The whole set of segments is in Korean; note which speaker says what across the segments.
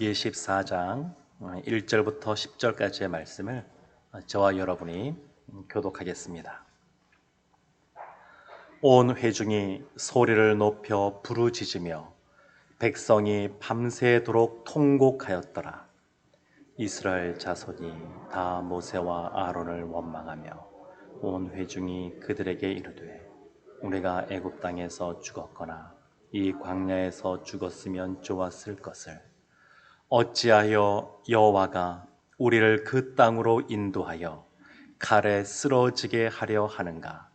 Speaker 1: 민수기 14장 1절부터 10절까지의 말씀을 저와 여러분이 교독하겠습니다. 온 회중이 소리를 높여 부르짖으며 백성이 밤새도록 통곡하였더라. 이스라엘 자손이 다 모세와 아론을 원망하며 온 회중이 그들에게 이르되 우리가 애굽 땅에서 죽었거나 이 광야에서 죽었으면 좋았을 것을 어찌하여 여호와가 우리를 그 땅으로 인도하여 칼에 쓰러지게 하려 하는가?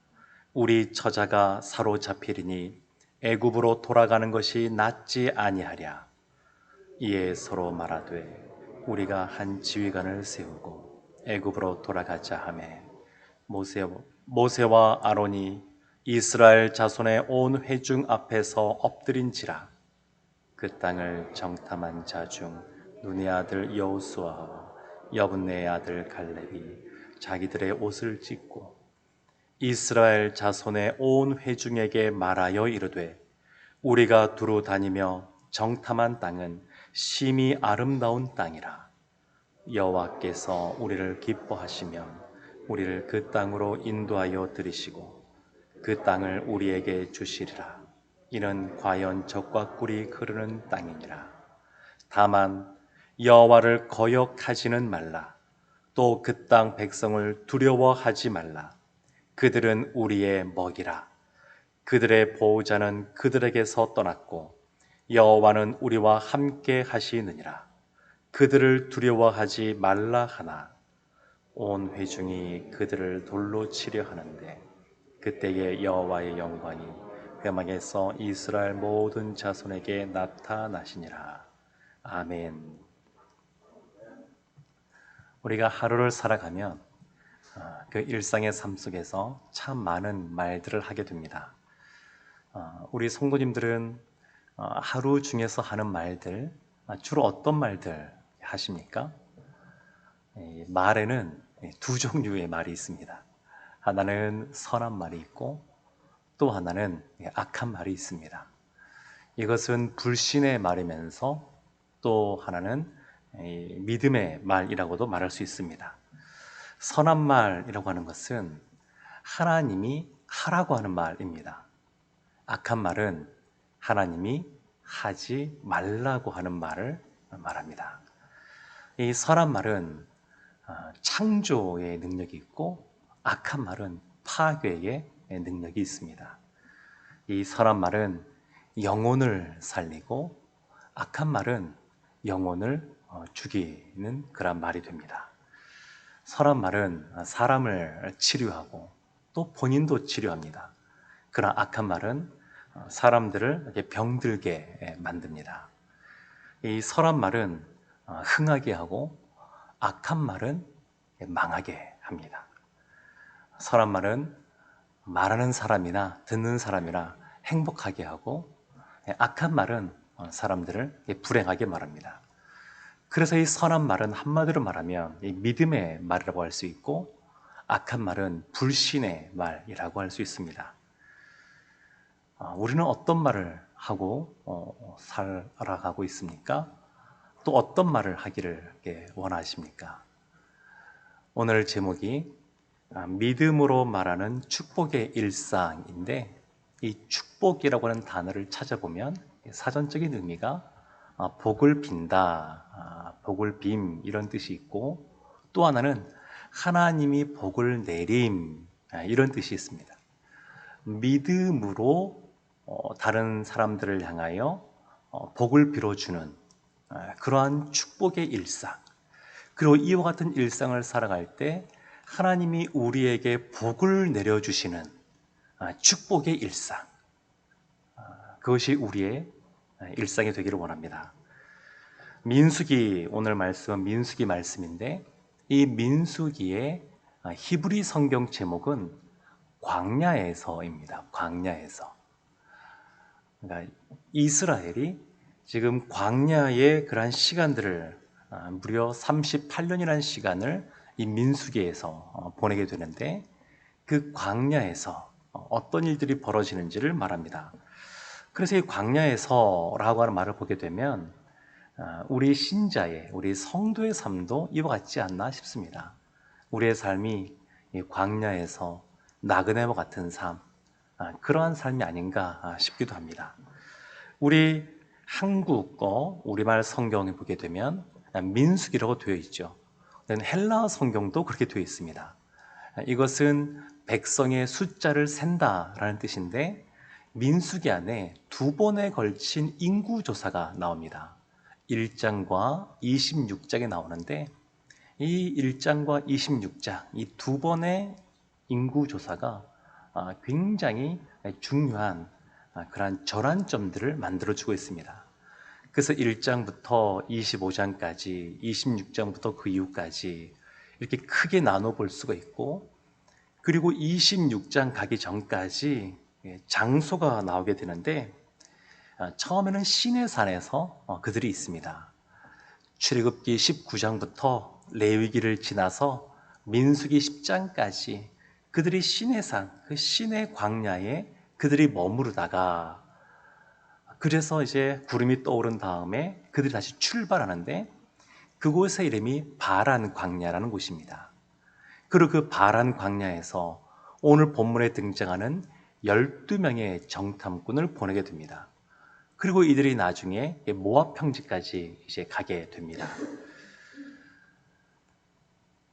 Speaker 1: 우리 처자가 사로잡히리니 애굽으로 돌아가는 것이 낫지 아니하랴. 이에 서로 말하되 우리가 한 지휘관을 세우고 애굽으로 돌아가자 하매 모세, 모세와 아론이 이스라엘 자손의 온 회중 앞에서 엎드린지라 그 땅을 정탐한 자 중 눈의 아들 여호수아와 여분네의 아들 갈렙이 자기들의 옷을 찢고 이스라엘 자손의 온 회중에게 말하여 이르되 우리가 두루 다니며 정탐한 땅은 심히 아름다운 땅이라 여호와께서 우리를 기뻐하시면 우리를 그 땅으로 인도하여 들이시고 그 땅을 우리에게 주시리라. 이는 과연 적과 꿀이 흐르는 땅이니라. 다만 여호와를 거역하지는 말라. 또 그 땅 백성을 두려워하지 말라. 그들은 우리의 먹이라. 그들의 보호자는 그들에게서 떠났고 여호와는 우리와 함께 하시느니라. 그들을 두려워하지 말라 하나 온 회중이 그들을 돌로 치려 하는데 그때에 여호와의 영광이 회막에서 이스라엘 모든 자손에게 나타나시니라. 아멘. 우리가 하루를 살아가면 어, 그 일상의 삶 속에서 참 많은 말들을 하게 됩니다. 어, 우리 성도님들은 어, 하루 중에서 하는 말들 주로 어떤 말들 하십니까? 말에는 두 종류의 말이 있습니다. 하나는 선한 말이 있고 또 하나는 악한 말이 있습니다. 이것은 불신의 말이면서 또 하나는 믿음의 말이라고도 말할 수 있습니다. 선한 말이라고 하는 것은 하나님이 하라고 하는 말입니다. 악한 말은 하나님이 하지 말라고 하는 말을 말합니다. 이 선한 말은 어, 창조의 능력이 있고 악한 말은 파괴의 능력이 있습니다. 이 선한 말은 영혼을 살리고 악한 말은 영혼을 어, 죽이는 그런 말이 됩니다. 선한 말은 사람을 치료하고 또 본인도 치료합니다. 그러나 악한 말은 어, 사람들을 병들게 만듭니다. 이 선한 말은 어, 흥하게 하고 악한 말은 망하게 합니다. 선한 말은 말하는 사람이나 듣는 사람이나 행복하게 하고 악한 말은 사람들을 불행하게 말합니다. 그래서 이 선한 말은 한마디로 말하면 믿음의 말이라고 할 수 있고 악한 말은 불신의 말이라고 할 수 있습니다. 어, 우리는 어떤 말을 하고 어, 살아가고 있습니까? 또 어떤 말을 하기를 원하십니까? 오늘 제목이 아, 믿음으로 말하는 축복의 일상인데 이 축복이라고 하는 단어를 찾아보면 사전적인 의미가 아, 복을 빈다, 아, 복을 빔 이런 뜻이 있고 또 하나는 하나님이 복을 내림 이런 뜻이 있습니다. 믿음으로 어, 다른 사람들을 향하여 어, 복을 빌어주는 그러한 축복의 일상. 그리고 이와 같은 일상을 살아갈 때 하나님이 우리에게 복을 내려주시는 아, 축복의 일상. 아, 그것이 우리의 일상이 되기를 원합니다. 민수기, 오늘 말씀은 민수기 말씀인데, 이 민수기의 아, 히브리 성경 제목은 광야에서입니다. 광야에서. 그러니까 이스라엘이 지금 광야의 그러한 시간들을 무려 38년이라는 시간을 이 민수기에서 어, 보내게 되는데 그 광야에서 어, 어떤 일들이 벌어지는지를 말합니다. 그래서 이 광야에서라고 하는 말을 보게 되면 아, 우리 신자의, 우리 성도의 삶도 이와 같지 않나 싶습니다. 우리의 삶이 이 광야에서 나그네와 같은 삶, 아, 그러한 삶이 아닌가 아, 싶기도 합니다. 우리 한국어 우리말 성경에 보게 되면 민숙이라고 되어 있죠. 헬라 성경도 그렇게 되어 있습니다. 이것은 백성의 숫자를 센다라는 뜻인데 민수기 안에 두 번에 걸친 인구 조사가 나옵니다. 1장과 26장에 나오는데 이 1장과 26장 이 두 번의 인구 조사가 아, 굉장히 중요한 아, 그러한 전환점들을 만들어주고 있습니다. 그래서 1장부터 25장까지, 26장부터 그 이후까지 이렇게 크게 나눠 볼 수가 있고, 그리고 26장 가기 전까지 예, 장소가 나오게 되는데, 아, 처음에는 시내산에서 어, 그들이 있습니다. 출애굽기 19장부터 레위기를 지나서 민수기 10장까지 그들이 시내산, 그 시내 광야에 그들이 머무르다가 그래서 이제 구름이 떠오른 다음에 그들이 다시 출발하는데 그곳의 이름이 바란 광야라는 곳입니다. 그리고 그 바란 광야에서 오늘 본문에 등장하는 12명의 정탐꾼을 보내게 됩니다. 그리고 이들이 나중에 모압 평지까지 이제 가게 됩니다.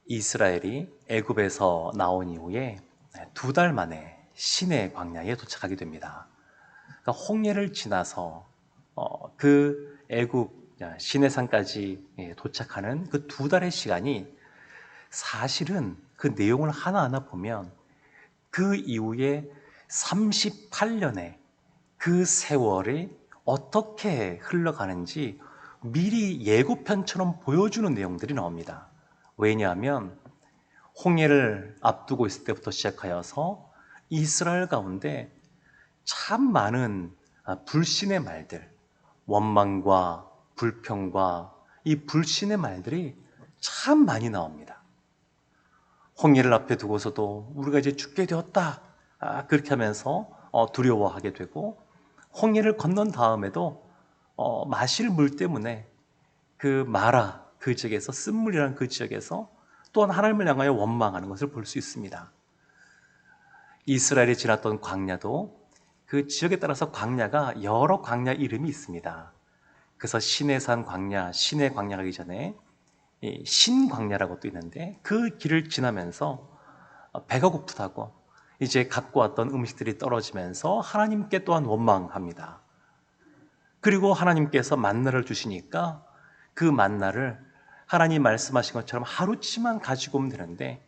Speaker 1: 이스라엘이 애굽에서 나온 이후에 두 달 만에 시내 광야에 도착하게 됩니다. 그러니까 홍해를 지나서 어, 그 애굽 시내산까지 예, 도착하는 그 두 달의 시간이 사실은 그 내용을 하나하나 보면 그 이후에 38년의 그 세월이 어떻게 흘러가는지 미리 예고편처럼 보여주는 내용들이 나옵니다. 왜냐하면 홍해를 앞두고 있을 때부터 시작하여서 이스라엘 가운데 참 많은 아, 불신의 말들, 원망과 불평과 이 불신의 말들이 참 많이 나옵니다. 홍해를 앞에 두고서도 우리가 이제 죽게 되었다. 아, 그렇게 하면서 어, 두려워하게 되고 홍해를 건넌 다음에도 어, 마실 물 때문에 그 마라 그 지역에서 쓴물이라는 그 지역에서 또한 하나님을 향하여 원망하는 것을 볼 수 있습니다. 이스라엘이 지났던 광야도 그 지역에 따라서 광야가 여러 광야 이름이 있습니다. 그래서 신해산 광야, 신의 광야 가기 전에 신광야라고 또 있는데 그 길을 지나면서 배가 고프다고 이제 갖고 왔던 음식들이 떨어지면서 하나님께 또한 원망합니다. 그리고 하나님께서 만나를 주시니까 그 만나를 하나님 말씀하신 것처럼 하루치만 가지고 오면 되는데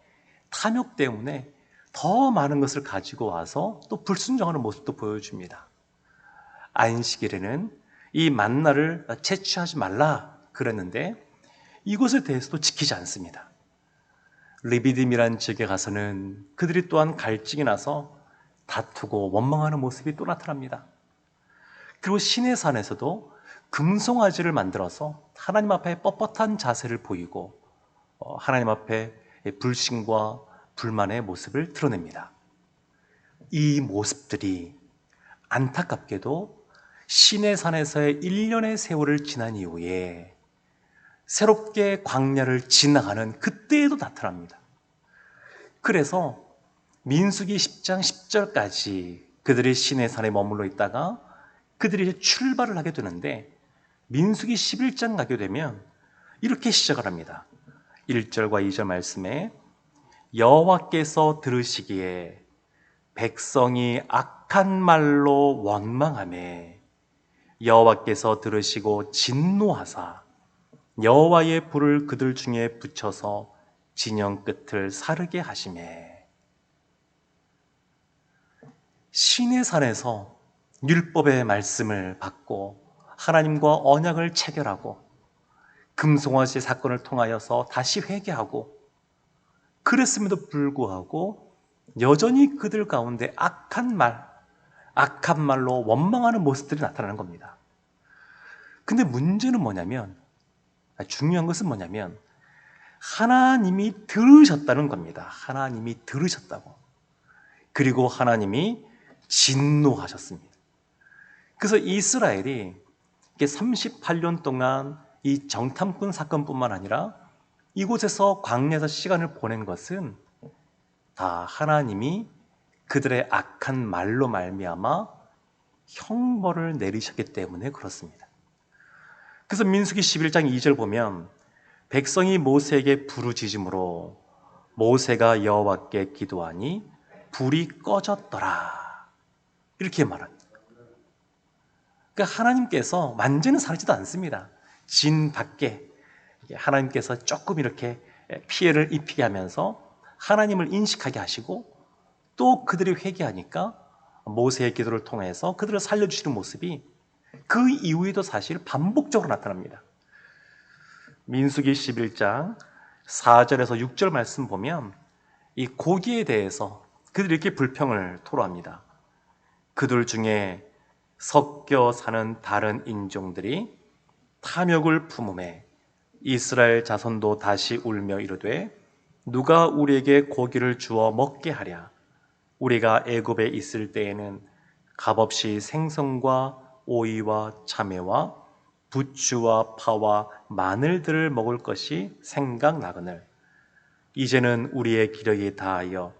Speaker 1: 탐욕 때문에 더 많은 것을 가지고 와서 또 불순종하는 모습도 보여줍니다. 안식일에는 이 만나를 채취하지 말라 그랬는데 이것에 대해서도 지키지 않습니다. 리비딤이란 지역에 가서는 그들이 또한 갈증이 나서 다투고 원망하는 모습이 또 나타납니다. 그리고 신의 산에서도 금송아지를 만들어서 하나님 앞에 뻣뻣한 자세를 보이고 어, 하나님 앞에 불신과 불만의 모습을 드러냅니다. 이 모습들이 안타깝게도 신의 산에서의 1년의 세월을 지난 이후에 새롭게 광야를 지나가는 그때에도 나타납니다. 그래서 민수기 10장 10절까지 그들이 신의 산에 머물러 있다가 그들이 이제 출발을 하게 되는데 민수기 11장 가게 되면 이렇게 시작을 합니다. 1절과 2절 말씀에 여호와께서 들으시기에 백성이 악한 말로 원망함에 여호와께서 들으시고 진노하사 여호와의 불을 그들 중에 붙여서 진영 끝을 사르게 하심에. 신의 산에서 율법의 말씀을 받고 하나님과 언약을 체결하고 금송아지 사건을 통하여서 다시 회개하고 그랬음에도 불구하고 여전히 그들 가운데 악한 말, 악한 말로 원망하는 모습들이 나타나는 겁니다. 근데 문제는 뭐냐면, 중요한 것은 뭐냐면, 하나님이 들으셨다는 겁니다. 하나님이 들으셨다고. 그리고 하나님이 진노하셨습니다. 그래서 이스라엘이 38년 동안 이 정탐꾼 사건뿐만 아니라 이곳에서 광야에서 시간을 보낸 것은 다 하나님이 그들의 악한 말로 말미암아 형벌을 내리셨기 때문에 그렇습니다. 그래서 민수기 11장 2절 보면 백성이 모세에게 부르짖음으로 모세가 여호와께 기도하니 불이 꺼졌더라. 이렇게 말합니다. 그러니까 하나님께서 완전히 사라지도 않습니다. 진 밖에 하나님께서 조금 이렇게 피해를 입히게 하면서 하나님을 인식하게 하시고 또 그들이 회개하니까 모세의 기도를 통해서 그들을 살려주시는 모습이 그 이후에도 사실 반복적으로 나타납니다. 민수기 11장 4절에서 6절 말씀 보면 이 고기에 대해서 그들이 이렇게 불평을 토로합니다. 그들 중에 섞여 사는 다른 인종들이 탐욕을 품음에 이스라엘 자손도 다시 울며 이르되 누가 우리에게 고기를 주어 먹게 하랴? 우리가 애굽에 있을 때에는 값없이 생선과 오이와 참외와 부추와 파와 마늘들을 먹을 것이 생각나거늘. 이제는 우리의 기력이 다하여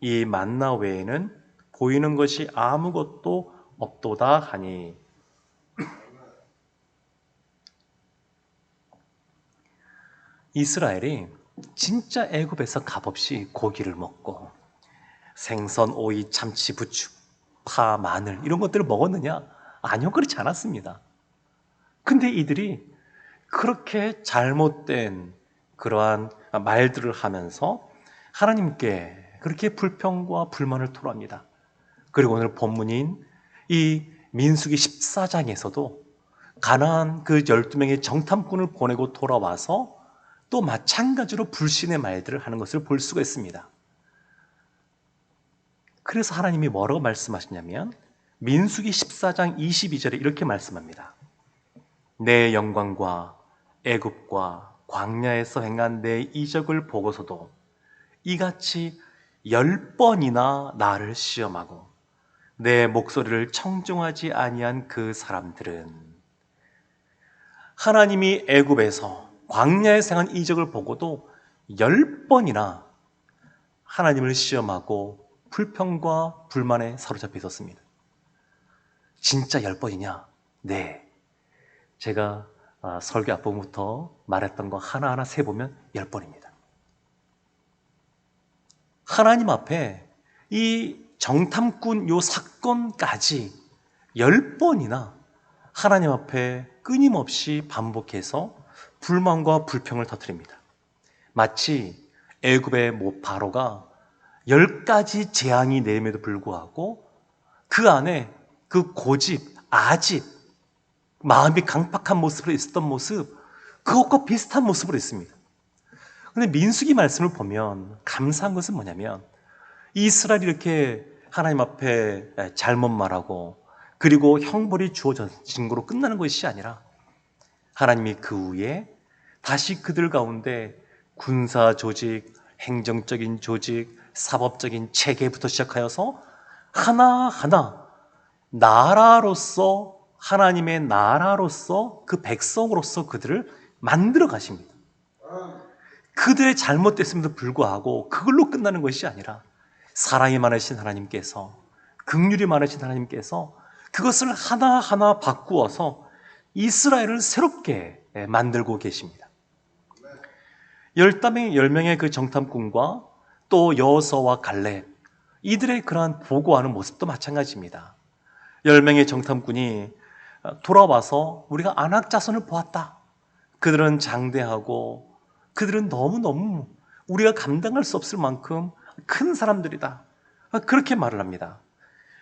Speaker 1: 이 만나 외에는 보이는 것이 아무것도 없도다 하니 이스라엘이 진짜 애굽에서 값없이 고기를 먹고 생선, 오이, 참치, 부추, 파, 마늘 이런 것들을 먹었느냐? 아니요, 그렇지 않았습니다. 근데 이들이 그렇게 잘못된 그러한 말들을 하면서 하나님께 그렇게 불평과 불만을 토로합니다. 그리고 오늘 본문인 이 민수기 14장에서도 가나안 그 12명의 정탐꾼을 보내고 돌아와서 또 마찬가지로 불신의 말들을 하는 것을 볼 수가 있습니다. 그래서 하나님이 뭐라고 말씀하시냐면 민수기 14장 22절에 이렇게 말씀합니다. 내 영광과 애굽과 광야에서 행한 내 이적을 보고서도 이같이 열 번이나 나를 시험하고 내 목소리를 청중하지 아니한 그 사람들은 하나님이 애굽에서 광야에서 행한 이적을 보고도 열 번이나 하나님을 시험하고 불평과 불만에 사로잡혀 있었습니다. 진짜 열 번이냐? 네. 제가 아, 설교 앞부분부터 말했던 거 하나하나 세보면 열 번입니다. 하나님 앞에 이 정탐꾼 요 사건까지 열 번이나 하나님 앞에 끊임없이 반복해서 불만과 불평을 터뜨립니다. 마치 애굽의 모 바로가 열 가지 재앙이 내임에도 불구하고 그 안에 그 고집, 아집, 마음이 강팍한 모습으로 있었던 모습, 그것과 비슷한 모습으로 있습니다. 근데 민수기 말씀을 보면 감사한 것은 뭐냐면 이스라엘이 이렇게 하나님 앞에 잘못 말하고 그리고 형벌이 주어진 거로 끝나는 것이 아니라 하나님이 그 후에 다시 그들 가운데 군사 조직, 행정적인 조직, 사법적인 체계부터 시작하여서 하나하나 나라로서 하나님의 나라로서 그 백성으로서 그들을 만들어 가십니다. 그들의 잘못됐음에도 불구하고 그걸로 끝나는 것이 아니라 사랑이 많으신 하나님께서 극률이 많으신 하나님께서 그것을 하나하나 바꾸어서 이스라엘을 새롭게 만들고 계십니다. 열다명 열명의 그 정탐꾼과 또 여서와 갈렙 이들의 그러한 보고하는 모습도 마찬가지입니다. 열 명의 정탐꾼이 돌아와서 우리가 안악 자손을 보았다. 그들은 장대하고 그들은 너무너무 우리가 감당할 수 없을 만큼 큰 사람들이다. 그렇게 말을 합니다.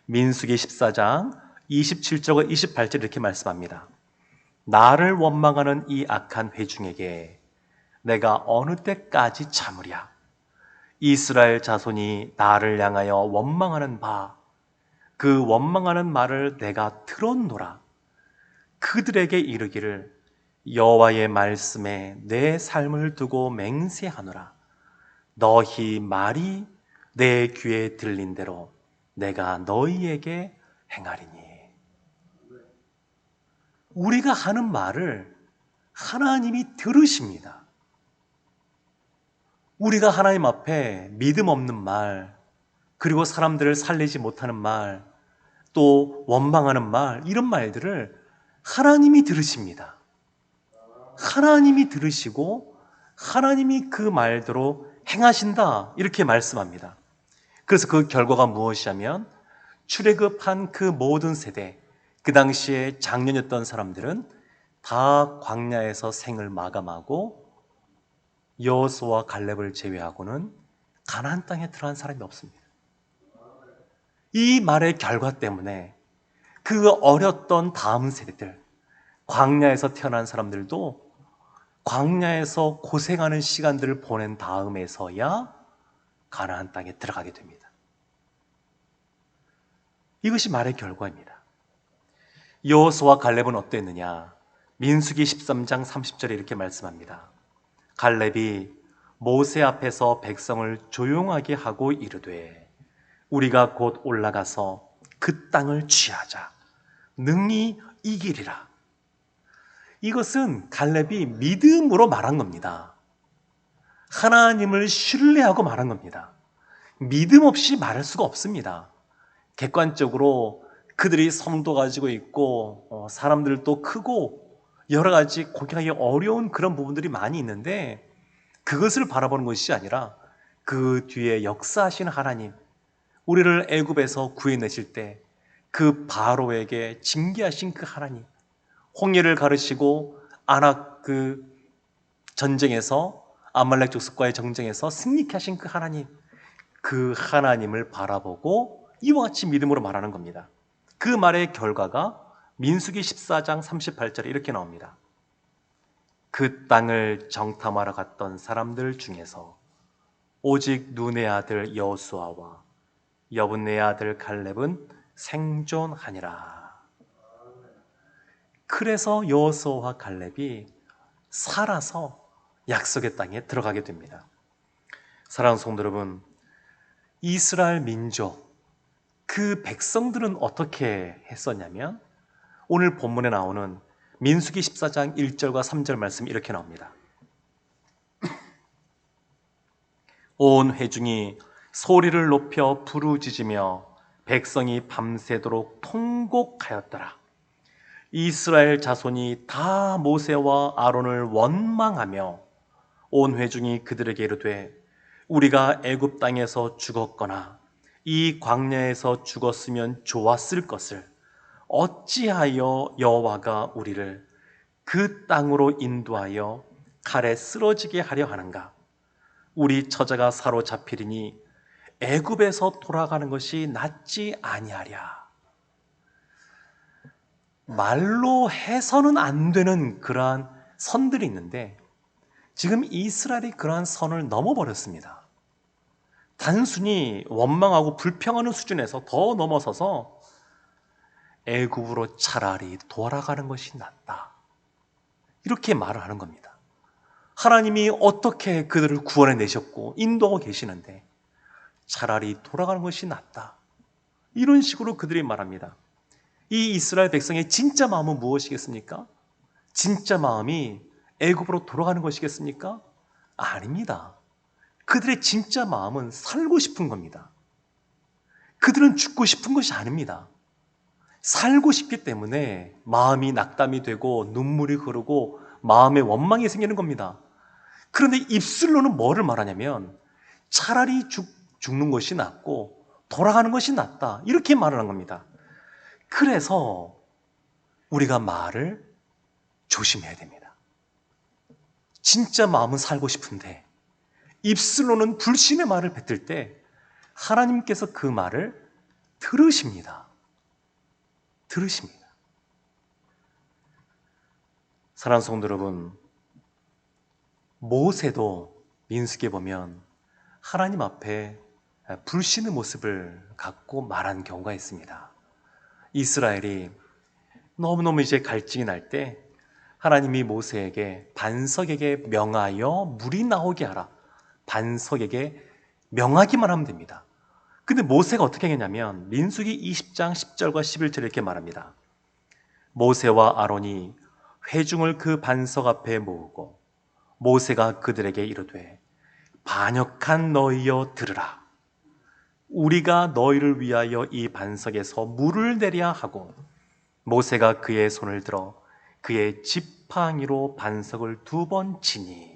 Speaker 1: 민수기 14장 27절과 28절 이렇게 말씀합니다. 나를 원망하는 이 악한 회중에게 내가 어느 때까지 참으랴? 이스라엘 자손이 나를 향하여 원망하는 바, 그 원망하는 말을 내가 들었노라. 그들에게 이르기를 여호와의 말씀에 내 삶을 두고 맹세하노라. 너희 말이 내 귀에 들린 대로 내가 너희에게 행하리니. 우리가 하는 말을 하나님이 들으십니다. 우리가 하나님 앞에 믿음 없는 말, 그리고 사람들을 살리지 못하는 말, 또 원망하는 말, 이런 말들을 하나님이 들으십니다. 하나님이 들으시고 하나님이 그 말대로 행하신다. 이렇게 말씀합니다. 그래서 그 결과가 무엇이냐면 출애굽한 그 모든 세대, 그 당시에 장년이었던 사람들은 다 광야에서 생을 마감하고 여호수와 갈렙을 제외하고는 가나안 땅에 들어간 사람이 없습니다. 이 말의 결과 때문에 그 어렸던 다음 세대들, 광야에서 태어난 사람들도 광야에서 고생하는 시간들을 보낸 다음에서야 가나안 땅에 들어가게 됩니다. 이것이 말의 결과입니다. 여호수와 갈렙은 어땠느냐? 민수기 13장 30절에 이렇게 말씀합니다. 갈렙이 모세 앞에서 백성을 조용하게 하고 이르되 우리가 곧 올라가서 그 땅을 취하자 능히 이기리라. 이것은 갈렙이 믿음으로 말한 겁니다. 하나님을 신뢰하고 말한 겁니다. 믿음 없이 말할 수가 없습니다. 객관적으로 그들이 섬도 가지고 있고 어, 사람들도 크고 여러 가지 고객하기 어려운 그런 부분들이 많이 있는데 그것을 바라보는 것이 아니라 그 뒤에 역사하시는 하나님 우리를 애굽에서 구해내실 때 그 바로에게 징계하신 그 하나님 홍해를 가르시고 아낙 그 전쟁에서 아말렉 족속과의 전쟁에서 승리케 하신 그 하나님 그 하나님을 바라보고 이와 같이 믿음으로 말하는 겁니다. 그 말의 결과가 민수기 14장 38절에 이렇게 나옵니다. 그 땅을 정탐하러 갔던 사람들 중에서 오직 눈의 아들 여수아와 여분의 아들 갈렙은 생존하니라. 그래서 여호수아와 갈렙이 살아서 약속의 땅에 들어가게 됩니다. 사랑하는 성도 여러분, 이스라엘 민족 그 백성들은 어떻게 했었냐면 오늘 본문에 나오는 민수기 14장 1절과 3절 말씀 이렇게 나옵니다. 온 회중이 소리를 높여 부르짖으며 백성이 밤새도록 통곡하였더라. 이스라엘 자손이 다 모세와 아론을 원망하며 온 회중이 그들에게 이르되 우리가 애굽 땅에서 죽었거나 이 광야에서 죽었으면 좋았을 것을 어찌하여 여호와가 우리를 그 땅으로 인도하여 칼에 쓰러지게 하려 하는가? 우리 처자가 사로잡히리니 애굽에서 돌아가는 것이 낫지 아니하랴. 말로 해서는 안 되는 그러한 선들이 있는데 지금 이스라엘이 그러한 선을 넘어버렸습니다. 단순히 원망하고 불평하는 수준에서 더 넘어서서 애굽으로 차라리 돌아가는 것이 낫다. 이렇게 말을 하는 겁니다. 하나님이 어떻게 그들을 구원해 내셨고 인도하고 계시는데 차라리 돌아가는 것이 낫다. 이런 식으로 그들이 말합니다. 이 이스라엘 백성의 진짜 마음은 무엇이겠습니까? 진짜 마음이 애굽으로 돌아가는 것이겠습니까? 아닙니다. 그들의 진짜 마음은 살고 싶은 겁니다. 그들은 죽고 싶은 것이 아닙니다. 살고 싶기 때문에 마음이 낙담이 되고 눈물이 흐르고 마음에 원망이 생기는 겁니다. 그런데 입술로는 뭐를 말하냐면 차라리 죽, 죽는 것이 낫고 돌아가는 것이 낫다. 이렇게 말을 한 겁니다. 그래서 우리가 말을 조심해야 됩니다. 진짜 마음은 살고 싶은데 입술로는 불신의 말을 뱉을 때 하나님께서 그 말을 들으십니다. 들으십니다. 사랑하는 성도 여러분, 모세도 민수기에 보면 하나님 앞에 불신의 모습을 갖고 말한 경우가 있습니다. 이스라엘이 너무너무 이제 갈증이 날 때 하나님이 모세에게 반석에게 명하여 물이 나오게 하라. 반석에게 명하기만 하면 됩니다. 근데 모세가 어떻게 했냐면 민수기 20장 10절과 11절 이렇게 말합니다. 모세와 아론이 회중을 그 반석 앞에 모으고 모세가 그들에게 이르되 반역한 너희여 들으라. 우리가 너희를 위하여 이 반석에서 물을 내랴 하고 모세가 그의 손을 들어 그의 지팡이로 반석을 두 번 치니.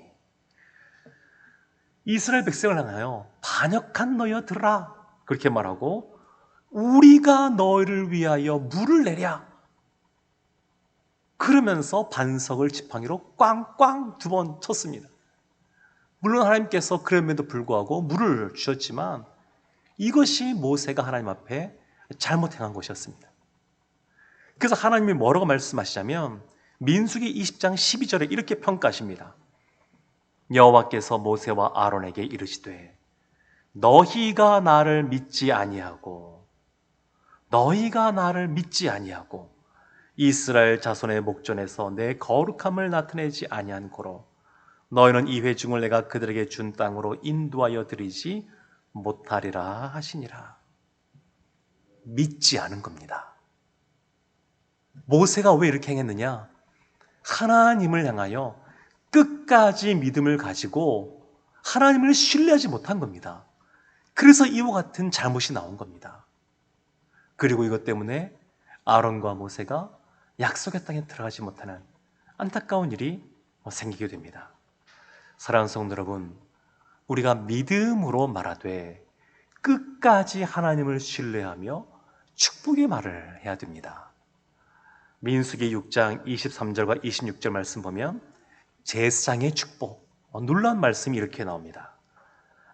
Speaker 1: 이스라엘 백성을 향하여 반역한 너희여 들으라 그렇게 말하고 우리가 너희를 위하여 물을 내랴 그러면서 반석을 지팡이로 꽝꽝 두 번 쳤습니다. 물론 하나님께서 그럼에도 불구하고 물을 주셨지만 이것이 모세가 하나님 앞에 잘못 행한 것이었습니다. 그래서 하나님이 뭐라고 말씀하시냐면 민수기 20장 12절에 이렇게 평가하십니다. 여호와께서 모세와 아론에게 이르시되 너희가 나를 믿지 아니하고 너희가 나를 믿지 아니하고 이스라엘 자손의 목전에서 내 거룩함을 나타내지 아니한 고로 너희는 이 회중을 내가 그들에게 준 땅으로 인도하여 드리지 못하리라 하시니라. 믿지 않은 겁니다. 모세가 왜 이렇게 행했느냐? 하나님을 향하여 끝까지 믿음을 가지고 하나님을 신뢰하지 못한 겁니다. 그래서 이와 같은 잘못이 나온 겁니다. 그리고 이것 때문에 아론과 모세가 약속의 땅에 들어가지 못하는 안타까운 일이 생기게 됩니다. 사랑하는 성도 여러분, 우리가 믿음으로 말하되 끝까지 하나님을 신뢰하며 축복의 말을 해야 됩니다. 민수기 6장 23절과 26절 말씀 보면 제사장의 축복, 어, 놀라운 말씀이 이렇게 나옵니다.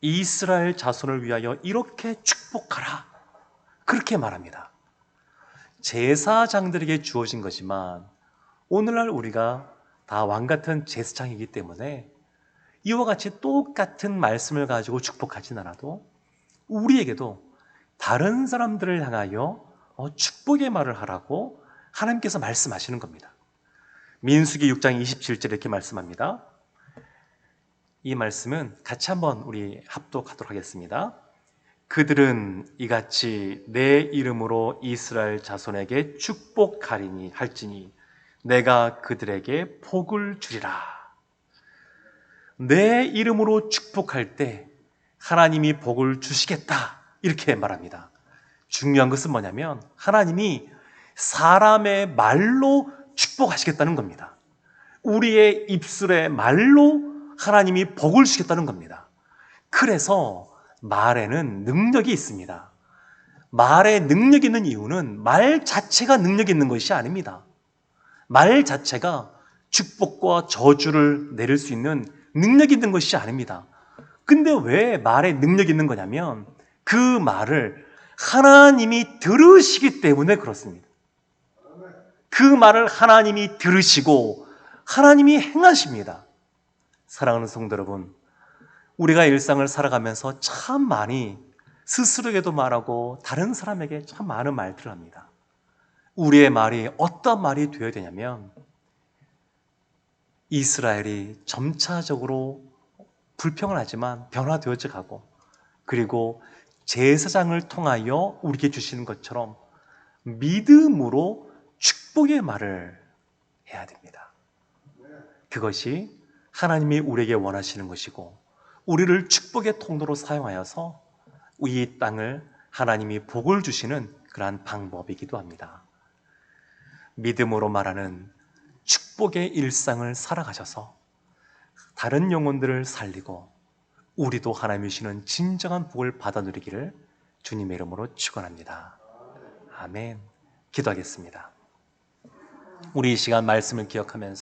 Speaker 1: 이스라엘 자손을 위하여 이렇게 축복하라. 그렇게 말합니다. 제사장들에게 주어진 거지만 오늘날 우리가 다 왕 같은 제사장이기 때문에 이와 같이 똑같은 말씀을 가지고 축복하진 않아도 우리에게도 다른 사람들을 향하여 어, 축복의 말을 하라고 하나님께서 말씀하시는 겁니다. 민수기 6장 27절 이렇게 말씀합니다. 이 말씀은 같이 한번 우리 합독하도록 하겠습니다. 그들은 이같이 내 이름으로 이스라엘 자손에게 축복하리니 할지니 내가 그들에게 복을 주리라. 내 이름으로 축복할 때 하나님이 복을 주시겠다. 이렇게 말합니다. 중요한 것은 뭐냐면 하나님이 사람의 말로 축복하시겠다는 겁니다. 우리의 입술의 말로 하나님이 복을 주시겠다는 겁니다. 그래서 말에는 능력이 있습니다. 말에 능력이 있는 이유는 말 자체가 능력이 있는 것이 아닙니다. 말 자체가 축복과 저주를 내릴 수 있는 능력이 있는 것이 아닙니다. 근데 왜 말에 능력이 있는 거냐면 그 말을 하나님이 들으시기 때문에 그렇습니다. 그 말을 하나님이 들으시고 하나님이 행하십니다. 사랑하는 성도 여러분, 우리가 일상을 살아가면서 참 많이 스스로에게도 말하고 다른 사람에게 참 많은 말들을 합니다. 우리의 말이 어떤 말이 되어야 되냐면 이스라엘이 점차적으로 불평을 하지만 변화되어져 가고 그리고 제사장을 통하여 우리에게 주시는 것처럼 믿음으로 축복의 말을 해야 됩니다. 그것이 하나님이 우리에게 원하시는 것이고 우리를 축복의 통로로 사용하여서 이 땅을 하나님이 복을 주시는 그러한 방법이기도 합니다. 믿음으로 말하는 축복의 일상을 살아가셔서 다른 영혼들을 살리고 우리도 하나님이 주시는 진정한 복을 받아 누리기를 주님의 이름으로 축원합니다. 아멘. 기도하겠습니다. 우리 이 시간 말씀을 기억하면서